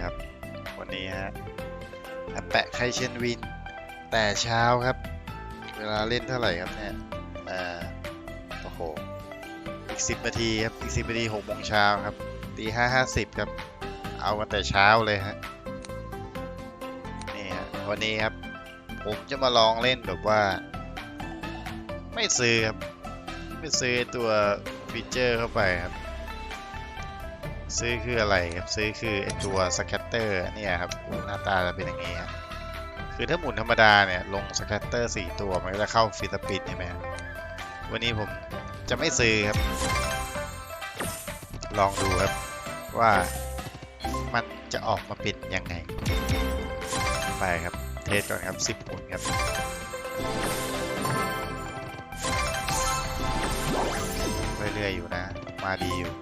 ครับ วันนี้ฮะอาแปะไคเชนวิน แต่เช้าครับ เวลาเล่นเท่าไหร่ครับเนี่ยอ่าโอ้โหอีก 10 นาทีครับอีก 10 นาที6โมงเช้าครับตีห้าห้าสิบครับ เอากันแต่เช้าเลยฮะนี่ฮะวันนี้ครับ ผมจะมาลองเล่นแบบว่า ไม่ซื้อครับ ไม่ซื้อตัวฟีเจอร์เข้าไปครับ ซื้อคืออะไรครับ ซื้อคือไอตัวสแคตเตอร์เนี่ยครับ หน้าตาจะเป็นอย่างนี้ครับคือถ้าหมุนธรรมดาเนี่ย ลงสแคตเตอร์4ตัวมันก็จะเข้าฟิสปินใช่ไหมวันนี้ผมจะไม่ซื้อครับ ลองดูครับว่ามันจะออกมาเป็นยังไง ไปครับ เทสก่อนครับ 10หมุนครับเรื่อยๆอยู่นะ มาดีอยู่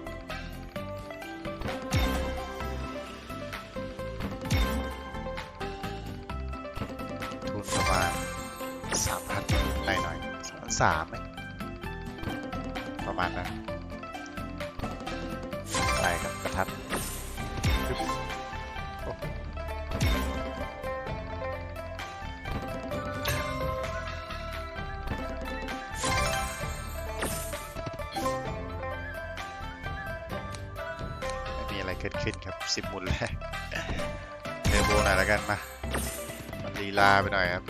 สามประมาณนั้นไปครับกระทัดมีอะไรเกิดขึ้นครับสิบหมุนแรกเทอร์โบหน่อยแล้วกันมา มันลีลาไปหน่อยครับ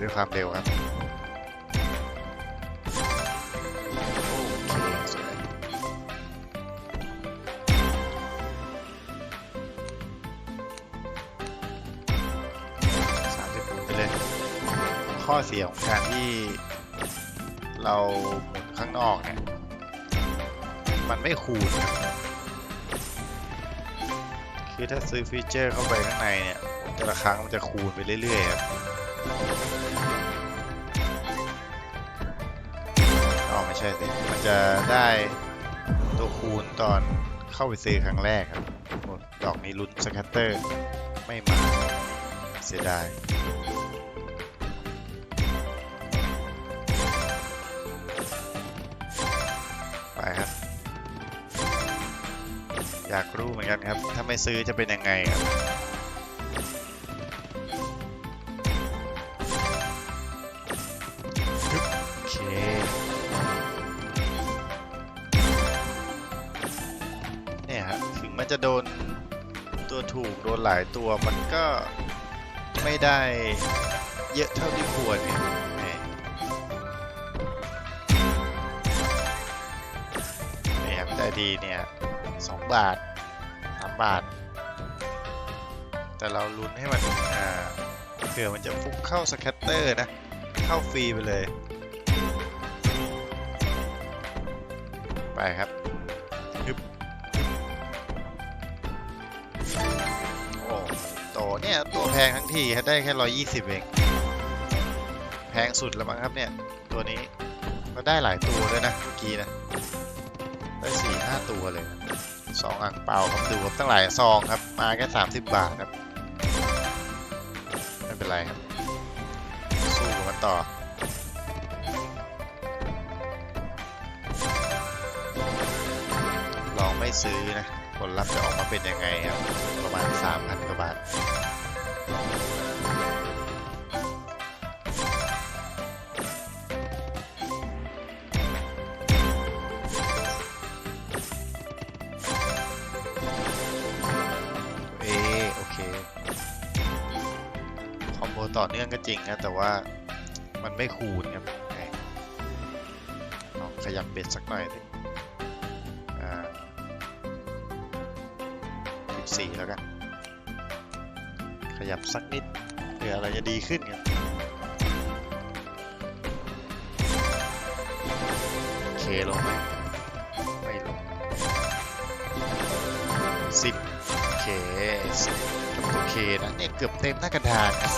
ด้วยความเร็วครับสามสิบหมุนไปเลยข้อเสียของการที่เราหมุนข้างนอกเนี่ยมันไม่คูณคือถ้าซื้อฟีเจอร์เข้าไปข้างในเนี่ยแต่ละครั้งมันจะคูณไปเรื่อยๆครับ ใช่สิมันจะได้ตัวคูณตอนเข้าไปซื้อครั้งแรกครับดอกนี้ลุ้นสแคตเตอร์ ไม่มาเสียดายไปครับ อยากรู้เหมือนกันครับ ถ้าไม่ซื้อจะเป็นยังไงครับ จะโดนตัวถูกโดนหลายตัวมันก็ไม่ได้เยอะเท่าที่ควรเนี่ยแหมเนี่ยครับได้ดีเนี่ยสองบาทสามบาท แต่เราลุ้นให้มันอ่าเผื่อมันจะฟุกเข้าสแคตเตอร์นะ เข้าฟรีไปเลย ไปครับ เนี่ย ตัวแพงทั้งทีได้แค่ร้อยยี่สิบเอง แพงสุดแล้วมั้งครับเนี่ย ตัวนี้ก็ได้หลายตัวด้วยนะเมื่อกี้นะ ได้สี่ห้าตัวเลยนะสองอ่างเปล่าครับดูครับตั้งหลายซองครับ มาแค่สามสิบบาทครับ ไม่เป็นไรครับ สู้กันต่อลองไม่ซื้อนะ ผลลัพธ์จะออกมาเป็นยังไงครับ ประมาณ 3,000กว่าบาทเอโอเคคอมโบต่อเนื่องก็จริงนะแต่ว่ามันไม่คูณครับลองขยับเบ็ดสักหน่อยดิอ่ 4 แล้วกัน ขยับสักนิดเผื่ออะไรจะดีขึ้นครับโอเคลงไหมไม่ลงสิบโอเคสิบโอเคนะเนี่ยเกือบเต็มหน้ากระดานครับ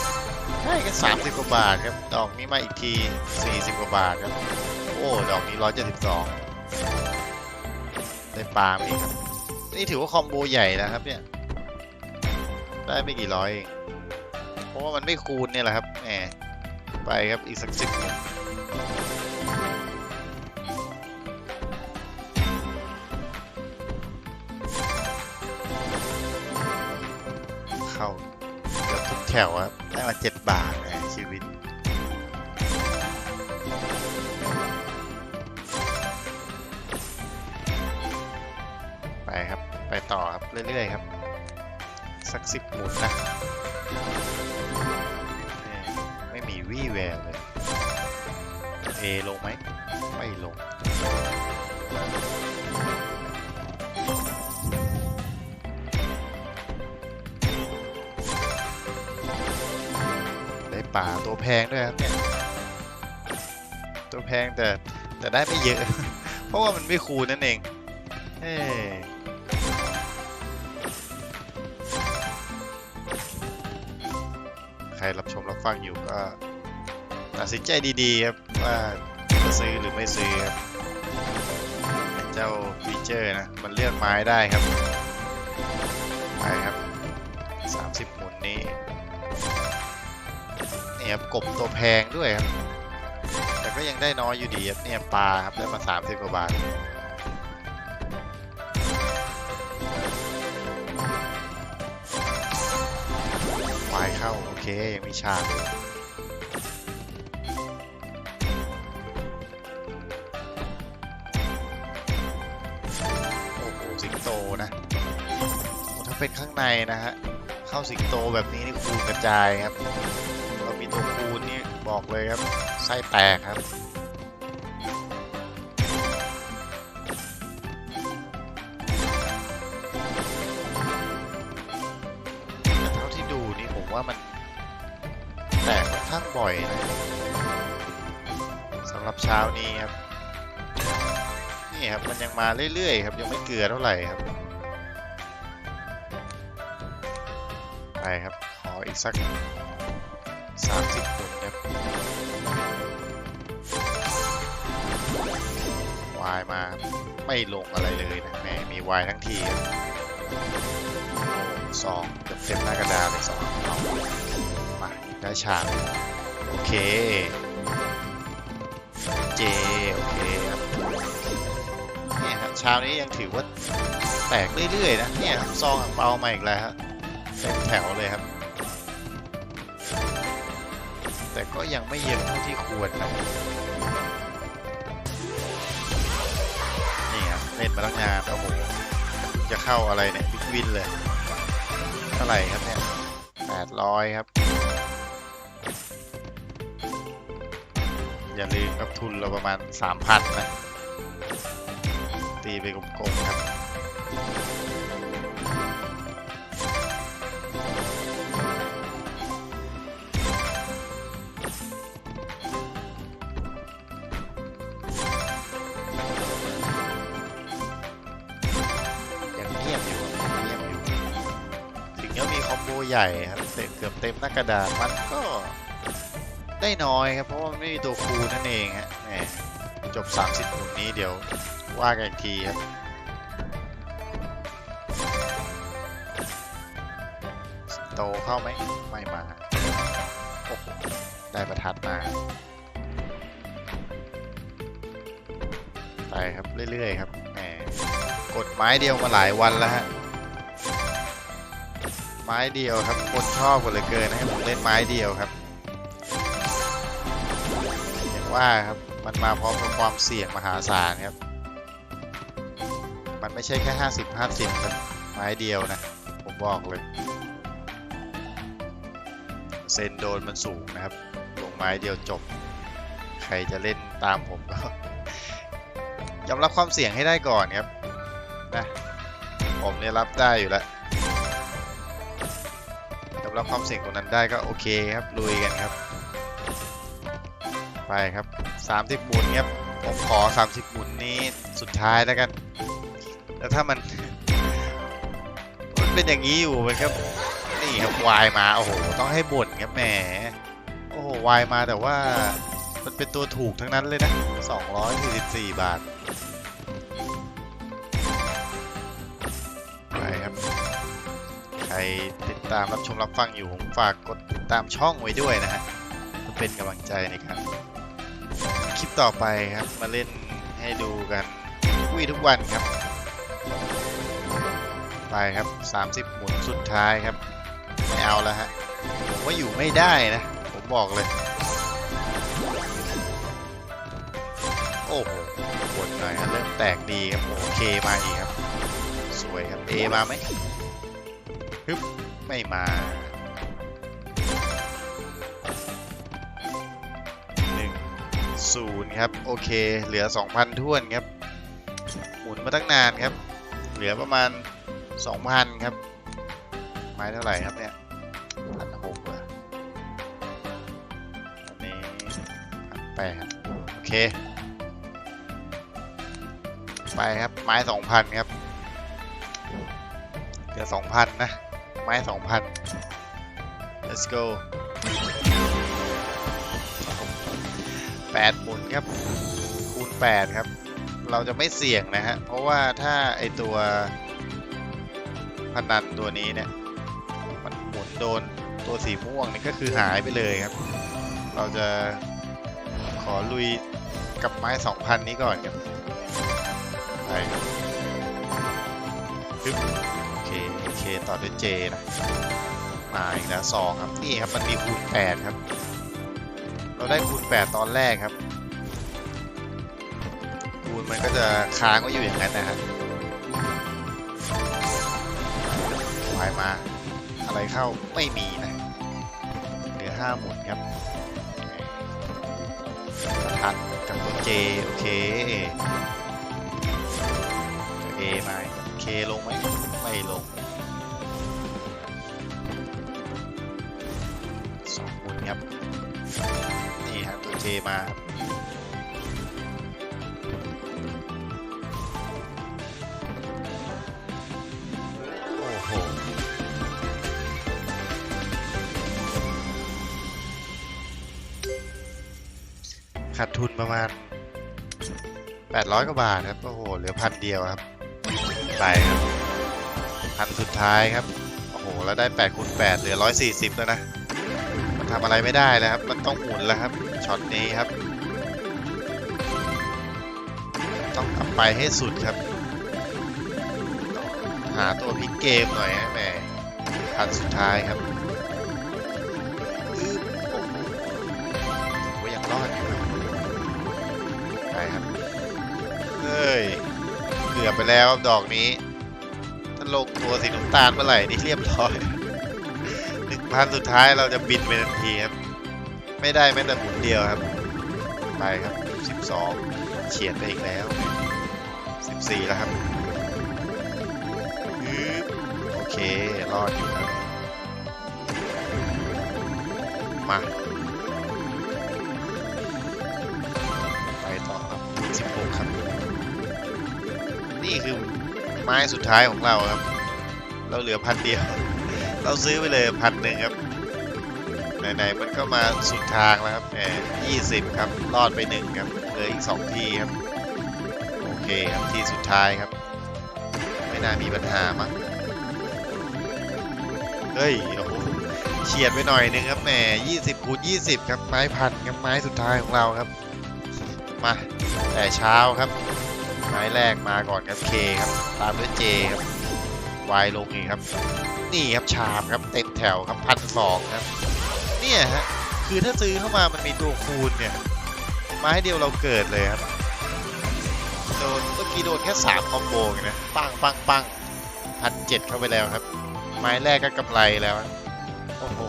ได้กันสามสิบกว่าบาทครับ ดอกนี้มาอีกทีสี่สิบกว่าบาทครับ โอ้ ดอกนี้ร้อยเจ็ดสิบสองได้ปลาล์มอีกครับ นี่ถือว่าคอมโบใหญ่นะครับ เนี่ย ได้ไม่กี่ร้อย เพราะว่ามันไม่คูณเนี่ยแหละครับแหมไปครับอีกสักสิบเข้าเกือบทุกแถวครับ ได้มาเจ็ดบาทแหมชีวิต ต่อครับเรื่อยๆครับ สักสิบหมุนนะไม่มีวี่แววเลยเอลงไหมไม่ลงได้ป่าตัวแพงด้วยครับเนี่ยตัวแพงแต่แต่ได้ไม่เยอะ เพราะว่ามันไม่คูนั่นเองเอ้ รรับชมรับฟังอยู่ก็ตัดสินใจดีๆครับว่าจะซื้อหรือไม่ซื้อครับเจ้าฟีเจอร์นะมันเลือกไม้ได้ครับไปครับ 30 หมุนนี้เนี่ยครับกบตัวแพงด้วยครับแต่ก็ยังได้น้อยอยู่ดีครับเนี่ยปลาครับได้มา 30 กว่าบาทควายเข้า เค ยังมีฉากโอ้โหสิงโตนะถ้าเป็นข้างในนะฮะ เข้าสิงโตแบบนี้นี่คูณกระจายครับ เรามีตัวคูณนี่บอกเลยครับ ไส้แตกครับ บ่อยนะสำหรับเช้านี้ครับ นี่ครับ มันยังมาเรื่อยๆครับ ยังไม่เกลือเท่าไหร่ครับ ไปครับ ขออีกสัก30ปุ่นครับวายมาไม่ลงอะไรเลยนะแม่มีวายทั้งทีครับสองเต็มเต็มหน้ากระดาษเลยสองเอามาได้ฉาก โอเค เจ โอเคครับเนี่ยครับเช้านี้ยังถือว่าแตกเรื่อยๆนะเนี่ยครับซองอ่างเปามาอีกแล้วครับเต็มแถวเลยครับ แต่ก็ยังไม่เยอะเท่าที่ควรนะนี่ครับเล่นมาตั้งนานโอ้โหจะเข้าอะไรเนี่ยบิ๊กวินเลย เท่าไหร่ครับเนี่ยแปดร้อยครับ อย่าลืมครับทุนเราประมาณสามพันนะตีไปกลมๆครับยังเงียบอยู่เงียบอยู่ถึงจะมีคอมโบใหญ่ครับเต็มเกือบเต็มหน้ากระดาษมันก็ ได้น้อยครับ เพราะว่าไม่มีตัวคูนั่นเองฮะแหมจบ 30หมุนนี้เดี๋ยวว่ากันอีกทีครับโตเข้าไหมไม่มาโอ้โหได้ประทัดมาไปครับเรื่อยๆครับแหมกดไม้เดียวมาหลายวันแล้วฮะไม้เดียวครับคนชอบกันเหลือเกินให้ผมเล่นไม้เดียวครับ ว่าครับมันมาพร้อมกับความเสี่ยงมหาศาลครับ มันไม่ใช่แค่ 50 50ครับไม้เดียวนะ ผมบอกเลยเซนโดนมันสูงนะครับ ลงไม้เดียวจบ ใครจะเล่นตามผมก็ยอมรับความเสี่ยงให้ได้ก่อนครับนะผมเนี่ยรับได้อยู่แล้วยอมรับความเสี่ยงตรงนั้นได้ก็โอเคครับลุยกันครับ ไปครับ 30 หมุนครับผมขอ 30 หมุนนี้สุดท้ายแล้วกัน แล้วถ้ามัน มันเป็นอย่างนี้อยู่มันครับนี่ครับวายมาโอ้โหต้องให้บ่นครับแหมโอ้โหวายมาแต่ว่ามันเป็นตัวถูกทั้งนั้นเลยนะ 244 บาท ไปครับ ใครติดตามรับชมรับฟังอยู่ผมฝากกดติดตามช่องไว้ด้วยนะฮะเพื่อเป็นกำลังใจในการ ลิปต่อไปครับ มาเล่นให้ดูกันทุกวีทุกวันครับ ไปครับ 30 หมุนสุดท้ายครับแหมเอาแล้วฮะผมว่าอยู่ไม่ได้นะ ผมบอกเลย โอ้โหบนหน่อยครับเริ่มแตกดีครับโอเคมาอีกครับ สวยครับ A มาไหมฮึบไม่มา ศูนย์ครับ โอเค เหลือ 2,000ท้วนครับ หมุนมาตั้งนานครับ เหลือประมาณ 2,000 ครับ ไม้เท่าไหร่ครับเนี่ยพันหกอะอันนี้พันแปดโอเค ไปครับ ไม้สองพันครับ เหลือสองพันนะ ไม้สองพัน let's go แปดหมุนครับ คูณแปดครับ เราจะไม่เสี่ยงนะฮะ เพราะว่าถ้าไอตัวพนันตัวนี้เนี่ย มันหมุนโดนตัวสีม่วงนี่ก็คือหายไปเลยครับ เราจะขอลุยกับไม้สองพันนี้ก่อนครับ ไปครับปึ๊บโอเค โอเค ต่อด้วยเจนะ มาอีกแล้วสองครับ นี่ครับ มันมีคูณแปดครับ เราได้คูณแปดตอนแรกครับ คูณมันก็จะค้างไว้อยู่อย่างนั้นนะฮะวายมา อะไรเข้าไม่มีนะเหลือห้าหมุนครับทันกับตัวเจโอเคเอมาเคลงไหมไม่ลงสองหมุนครับ เจมาครับโอ้โหขาดทุนประมาณ 800 กว่าบาทครับ โอ้โห เหลือพันเดียวครับ ไปครับพันสุดท้ายครับ โอ้โห แล้วได้8คูณ8เหลือ 140 แล้วนะ มันทำอะไรไม่ได้แล้วครับ มันต้องหมุนแล้วครับ ช็อตนี้ครับ ต้องกลับไปให้สุดครับ หาตัวพลิกเกมหน่อยฮะแหมพันสุดท้ายครับโอ้โหโอ้ยังรอดอยู่ครับไปครับเฮ้ยเกือบไปแล้วดอกนี้ถ้าลงตัวสีน้ำตาลเมื่อไหร่นี่เรียบร้อยหนึ่งพันสุดท้ายเราจะบินไปทันทีครับ ไม่ได้แม้แต่หมุนเดียวครับ ไปครับสิบสองเฉียดไปอีกแล้วสิบสี่แล้วครับฮึบโอเค รอดอยู่ครับ มา ไปต่อครับสิบหกครับ นี่คือไม้สุดท้ายของเราครับ เราเหลือพันเดียว เราซื้อไปเลยพันหนึ่งครับ ไหนๆมันก็มาสุดทางแล้วครับแหมยี่สิบครับ รอดไปหนึ่งครับเหลืออีกสองทีครับ โอเคครับทีสุดท้ายครับ ไม่น่ามีปัญหามั้งเฮ้ยโอ้โหเฉียดไปหน่อยนึงครับแหมยี่สิบคูณยี่สิบครับไม้พันครับไม้สุดท้ายของเราครับ มาแต่เช้าครับ ไม้แรกมาก่อนครับเคครับ ตามด้วยเจครับวายลงอีกครับ นี่ครับชามครับเต็มแถวครับพันสองครับ เนี่ยฮะคือถ้าซื้อเข้ามามันมีตัวคูณเนี่ยไม้เดียวเราเกิดเลยครับโดนเมื่อกี้โดนแค่สามคอมโบเองนะปังปังปังพันเจ็ดเข้าไปแล้วครับ ไม้แรกก็กำไรแล้วโอ้โห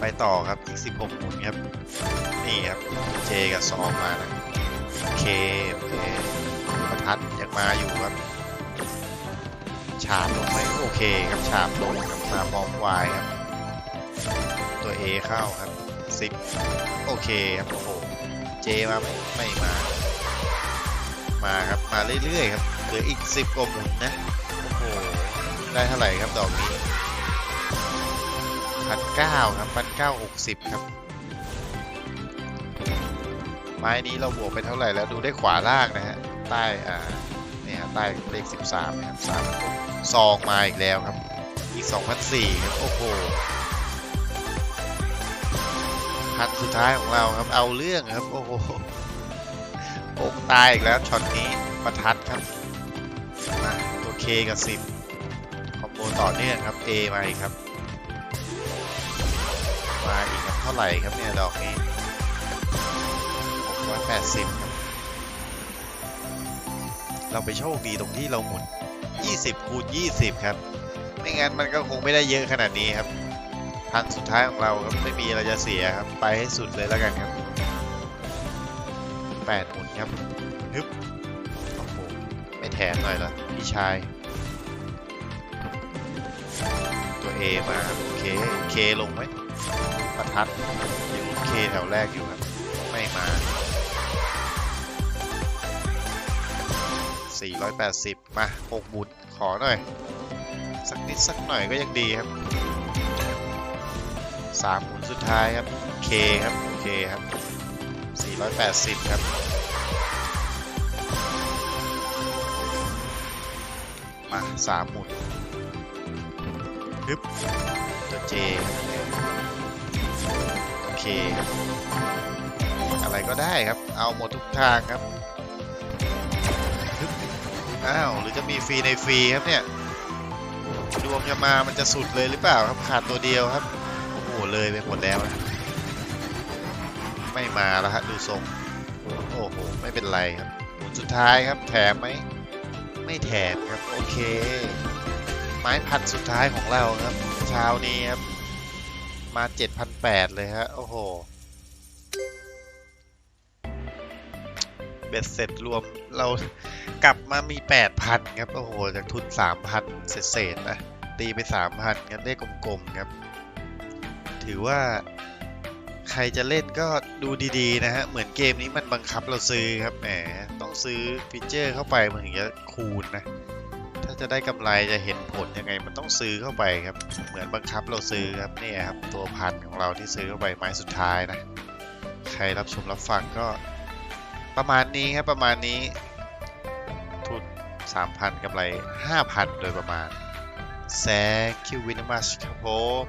ไปต่อครับอีก16หมุนครับนี่ครับเจกับสองมานะโอเคโอเคประทัดยังมาอยู่ครับ ฉาบลงไหมโอเคครับฉาบลงครับมาพร้อมวายครับ ตัว A เข้าครับสิบโอเคครับโอ้โหเจมาไหมไม่มา มาครับมาเรื่อยๆครับเหลืออีก10กว่าหมุนนะโอ้โหได้เท่าไหร่ครับดอกนี้พันเก้าครับพันเก้าหกสิบครับไม้นี้เราบวกไปเท่าไหร่แล้วดูได้ขวาล่างนะฮะใต้อ่า ใต้เลข 13นะครับสามซองมาอีกแล้วครับ อีก2,004ครับ โอ้โหพันสุดท้ายของเราครับ เอาเรื่องครับ โอ้โหโอกตายอีกแล้วช็อตนี้ประทัดครับมาตัวเคกับ 10โบต่อเนื่องครับ A มาอีกครับ มาอีกครับเท่าไหร่ครับเนี่ยดอกนี้680ครับ เราไปโชคดีตรงที่เราหมุน 20 คูณ 20 ครับ ไม่งั้นมันก็คงไม่ได้เยอะขนาดนี้ครับพันสุดท้ายของเราครับไม่มีอะไรจะเสียครับ ไปให้สุดเลยแล้วกันครับ 8 หมุนครับฮึบโอ้โหไม่แถมหน่อยเหรอพี่ชาย ตัว A มาครับโอเคลงไหมประทัดยังลุ้น K แถวแรกอยู่ครับ ไม่มา 480 มา6หมุนขอหน่อย สักนิดสักหน่อยก็ยังดีครับ3หมุนสุดท้ายครับ K ครับโอเคครับ 480 ครับ มา 3 หมุนฮึบตัว J โอเค อะไรก็ได้ครับ เอาหมดทุกทางครับ อ้าวหรือจะมีฟรีในฟรีครับเนี่ยดวงจะมา มันจะสุดเลยหรือเปล่าครับขาดตัวเดียวครับ โอ้โหเลยไปหมดแล้วนะไม่มาแล้วฮะดูทรงโอ้โหไม่เป็นไรครับหมุนสุดท้ายครับแถมไหมไม่แถมครับโอเค ไม้พันสุดท้ายของเราครับเช้านี้ครับมา 7,800 เลยฮะโอ้โห บ็ดเสร็จรวมเรากลับมามี8,000ครับ โอ้โห จากทุน3,000เศษๆนะ ตีไป3,000กันได้กลมๆครับ ถือว่าใครจะเล่นก็ดูดีๆ นะฮะ เหมือนเกมนี้มันบังคับเราซื้อครับแหมต้องซื้อฟีเจอร์เข้าไปมันถึงจะคูณนะ ถ้าจะได้กำไรจะเห็นผลยังไงมันต้องซื้อเข้าไปครับ เหมือนบังคับเราซื้อครับนี่ครับตัวพันของเราที่ซื้อเข้าไปไม้สุดท้ายนะ ใครรับชมรับฟังก็ ประมาณนี้ครับประมาณนี้ ทุน 3,000กำไร 5,000 โดยประมาณ Thank you very much ครับผม